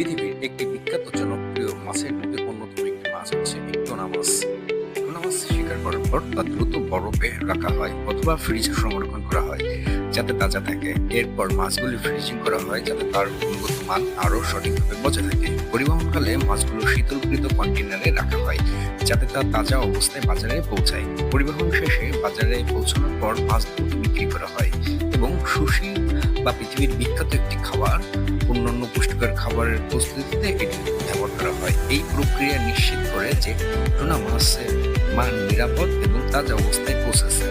পৃথিবীর একটি বিখ্যাত জনপ্রিয় মাছের মধ্যে অন্যতম একটি মাছ হচ্ছে এই টোনা মাছ টোনা মাছ শিকার করার পর তা দ্রুত বরফে রাখা হয় অথবা ফ্রিজে সংরক্ষণ করা হয়, যাতে তাজা থাকে। এরপর মাছগুলি ফ্রিজিং করা হয়, যাতে তার গুণগত মান আরও সঠিকভাবে বজায় থাকে। পরিবহনকালে মাছগুলো শীতলকৃত কন্টেনারে রাখা হয়, যাতে তা তাজা অবস্থায় বাজারে পৌঁছায়। পরিবহন শেষে বাজারে পৌঁছানোর পর মাছ দ্রুত বিক্রি করা হয়। বা পৃথিবীর বিখ্যাত একটি খাবার, অন্যান্য পুষ্টিকর খাবারের প্রস্তুতিতে এটি ব্যবহার করা হয়। এই প্রক্রিয়া নিশ্চিত করে যে টুনা মাছের মান নিরাপদ এবং তাজা অবস্থায় পৌঁছেছে।